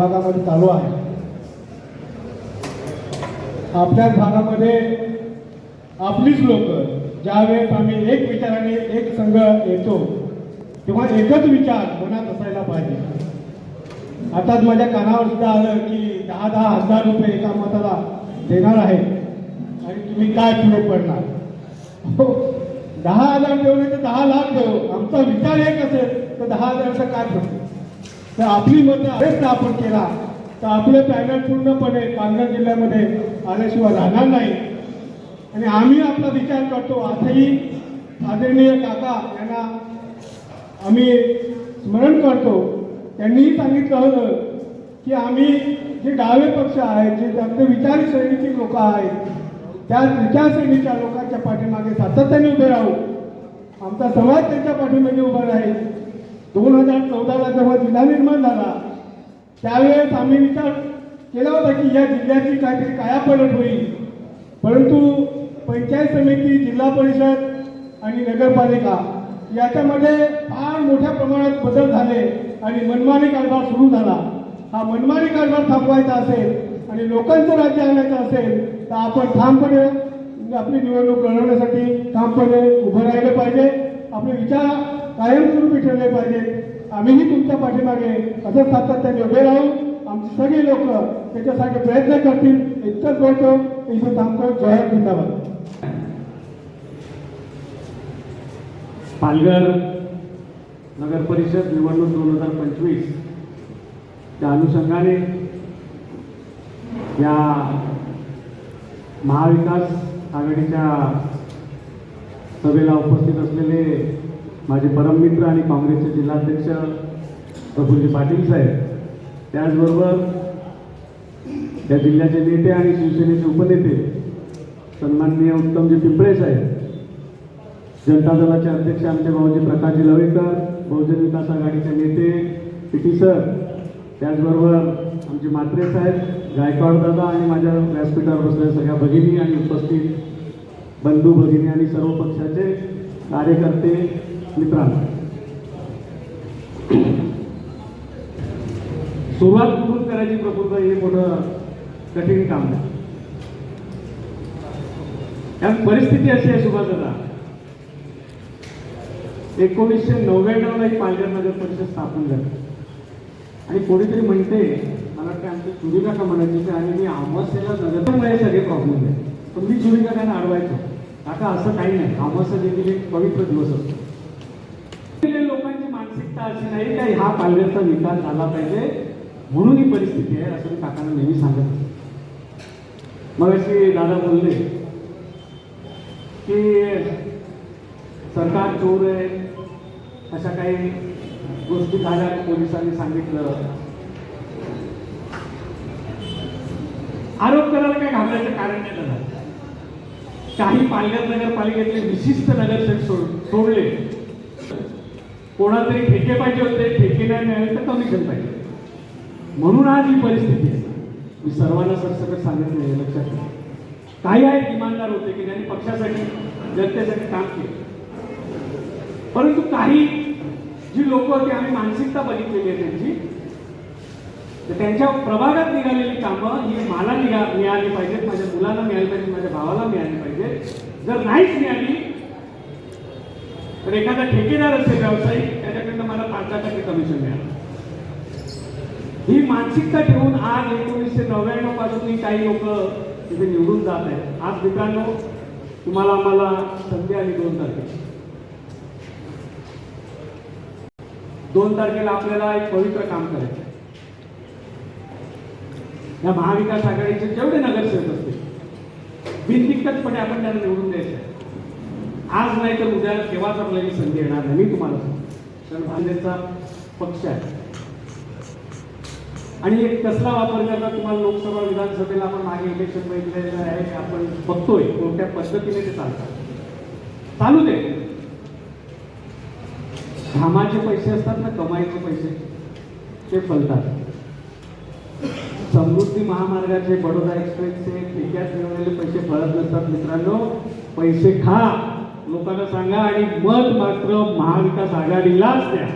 भागामध्ये चालू आहे. आपल्याच भागामध्ये आपलीच लोक ज्यावेळेस आम्ही एक विचाराने एक संघ येतो तेव्हा एकच विचार मनात असायला पाहिजे. आताच माझ्या कानावर सुद्धा आलं की दहा दहा हजार रुपये एका मताला देणार आहे. आणि तुम्ही काय पुढे पडणार? हो दहा हजार देऊ नाही तर दहा लाख देऊ. आमचा विचार एक असेल तर दहा हजारचं काय फरक तर आपली मतं अरेस्ट आपण केला. तर आपलं पॅनल पूर्णपणे पालघर जिल्ह्यामध्ये आल्याशिवाय राहणार नाही. आणि आम्ही आपला विचार करतो आजही आदरणीय काका यांना आम्ही स्मरण करतो. त्यांनीही सांगितलं होतं की आम्ही जे डावे पक्ष आहेत जे आपले विचारश्रेणीची लोक आहेत त्या विचारश्रेणीच्या लोकांच्या पाठीमागे सातत्याने उभे राहू. आमचा समाज त्यांच्या पाठीमागे उभा राहील. जेव्हा जिल्हा निर्माण झाला. त्यावेळेस आम्ही विचार केला होता की या जिल्ह्याची काहीतरी कायापलट होईल. परंतु पंचायत समिती जिल्हा परिषद आणि नगरपालिका याच्यामध्ये फार मोठ्या प्रमाणात बदल झाले आणि मनमानी कारभार सुरू झाला. हा मनमानी कारभार थांबवायचा असेल आणि लोकांचं राज्य आणायचं असेल तर आपण ठामपणे आपली निवडणूक लढवण्यासाठी ठामपणे उभं राहिलं पाहिजे. आपले विचार कायमस्वरूपी ठेवले पाहिजेत. आम्हीही तुमच्या पाठीमागे असं सातत्याने उभे राहू आमची सगळी लोक त्याच्यासाठी प्रयत्न करतील. इतकंच बोलतो. इथे थांबतो. जय जिंदाबाद पालघर नगर परिषद निवडणूक दोन हजार पंचवीस. त्या अनुषंगाने या महाविकास आघाडीच्या सभेला उपस्थित असलेले माझे परममित्र आणि काँग्रेसचे जिल्हाध्यक्ष प्रफुल्लजी पाटील साहेब त्याचबरोबर त्या जिल्ह्याचे नेते आणि शिवसेनेचे उपनेते सन्माननीय उत्तमजी पिंपळे साहेब जनता दलाचे अध्यक्ष आमचे भाऊजी प्रकाशजी लवेकर बहुजन विकास आघाडीचे नेते पी सर त्याचबरोबर आमचे मात्रे साहेब गायकवाड दादा आणि माझ्या व्यासपीठावर बसलेल्या सगळ्या भगिनी आणि उपस्थित बंधू भगिनी आणि सर्व पक्षाचे कार्यकर्ते मित्रांनो. सुरुवात कुठून करायची प्रफुल्ल? हे मोठं कठीण काम आहे त्यात परिस्थिती अशी आहे सुभाषदा एकोणीसशे नव्याण्णवला ही पालघर नगर परिषद स्थापन झाली. आणि कोणीतरी म्हणते मला वाटतं आमची चुरी काका म्हणायची आणि मी अमावस्येला नगरमुळे सगळे प्रॉब्लेम आहे पण मी चुरी काकांना अडवायचो काका असं काही नाही. अमावस्या देखील एक पवित्र दिवस असतो. अशी नाही की हा पालघरचा विकास झाला पाहिजे. म्हणून ही परिस्थिती आहे असं मी काकांना नेहमी सांगत असतो. मग अशी दादा बोलले की सरकार चोर आहे अशा काही गोष्टी झाल्या पोलिसांनी सांगितलं? आरोप करायला काही घाबरायचं कारण नाही दादा काही पालघर नगरपालिकेतले विशिष्ट नगरसेवक सोड सोडले. कोणातरी ठेके पाहिजे होते ठेके नाही मिळाले तर कमिशन पाहिजे. म्हणून आज ही परिस्थिती आहे. मी सर्वांना सरसकट सांगितलं आहे लक्षात ठेवा. काही आहेत इमानदार होते की त्यांनी पक्षासाठी जनतेसाठी काम केलं. परंतु काही जी लोक होती आम्ही मानसिकता बघितलेली आहे त्यांची तर त्यांच्या प्रभागात निघालेली कामं ही मला निघा मिळाली पाहिजेत माझ्या मुलांना मिळाली पाहिजे माझ्या भावाला मिळाली पाहिजे जर नाहीच मिळाली तर एखादा ठेकेदार असेल व्यावसायिक त्याच्याकडनं मला पाच दहा टक्के कमिशन मिळालं. ही मानसिकता ठेवून आज एकोणीसशे नव्याण्णवपासून ही काही लोक तिथे निवडून जात आहेत. आज मित्रांनो तुम्हाला आम्हाला संधी आली दोन तारखेला दोन तारखेला आपल्याला एक पवित्र काम करायचं या महाविकास आघाडीचे जेवढे नगरसेवक असतील बिनदिक्कतपणे आपण त्यांना निवडून द्यायचं आहे. आज नाही तर उद्या केव्हाच आपल्याला ही संधी येणार नाही. मी तुम्हाला कारण भाजपचा पक्ष आहे. आणि एक कसला वापर करता तुम्हाला लोकसभा विधानसभेला आपण मागे इलेक्शन बघितलेलं आहे की आपण बघतोय. कोणत्या पद्धतीने ते चालतात चालू दे. घामाचे पैसे असतात ना कमाईचे पैसे ते फलतात. समृद्धी महामार्गाचे बडोदा एक्सप्रेसचे ठेक्यात मिळवलेले पैसे फळत नसतात मित्रांनो. पैसे खा. लोकांना सांगा आणि मत मात्र महाविकास आघाडीलाच द्या.